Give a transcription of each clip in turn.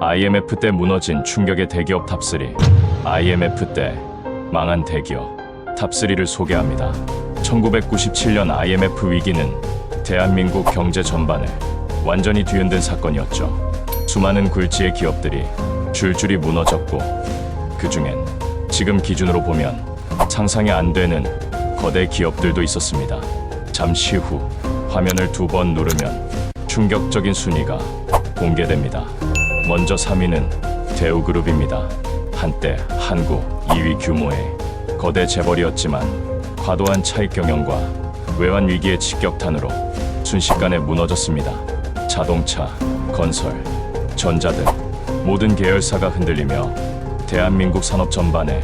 IMF 때 무너진 충격의 대기업 탑3 IMF 때 망한 대기업 탑3를 소개합니다. 1997년 IMF 위기는 대한민국 경제 전반을 완전히 뒤흔든 사건이었죠. 수많은 굴지의 기업들이 줄줄이 무너졌고 그 중엔 지금 기준으로 보면 상상이 안 되는 거대 기업들도 있었습니다. 잠시 후 화면을 두 번 누르면 충격적인 순위가 공개됩니다. 먼저 3위는 대우그룹입니다. 한때 한국 2위 규모의 거대 재벌이었지만 과도한 차익 경영과 외환 위기의 직격탄으로 순식간에 무너졌습니다. 자동차, 건설, 전자 등 모든 계열사가 흔들리며 대한민국 산업 전반에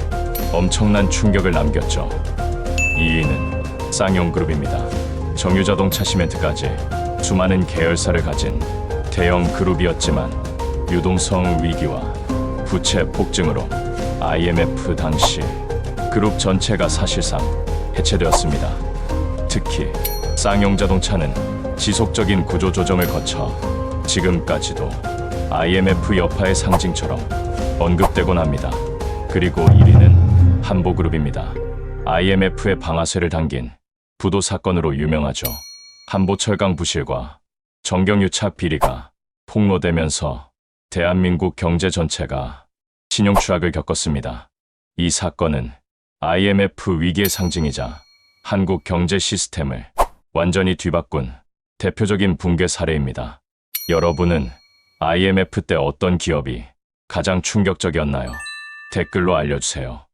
엄청난 충격을 남겼죠. 2위는 쌍용그룹입니다. 정유자동차 시멘트까지 수많은 계열사를 가진 대형 그룹이었지만 유동성 위기와 부채 폭증으로 IMF 당시 그룹 전체가 사실상 해체되었습니다. 특히 쌍용 자동차는 지속적인 구조 조정을 거쳐 지금까지도 IMF 여파의 상징처럼 언급되곤 합니다. 그리고 1위는 한보그룹입니다. IMF의 방아쇠를 당긴 부도 사건으로 유명하죠. 한보철강 부실과 정경유착 비리가 폭로되면서 대한민국 경제 전체가 신용 추락을 겪었습니다. 이 사건은 IMF 위기의 상징이자 한국 경제 시스템을 완전히 뒤바꾼 대표적인 붕괴 사례입니다. 여러분은 IMF 때 어떤 기업이 가장 충격적이었나요? 댓글로 알려주세요.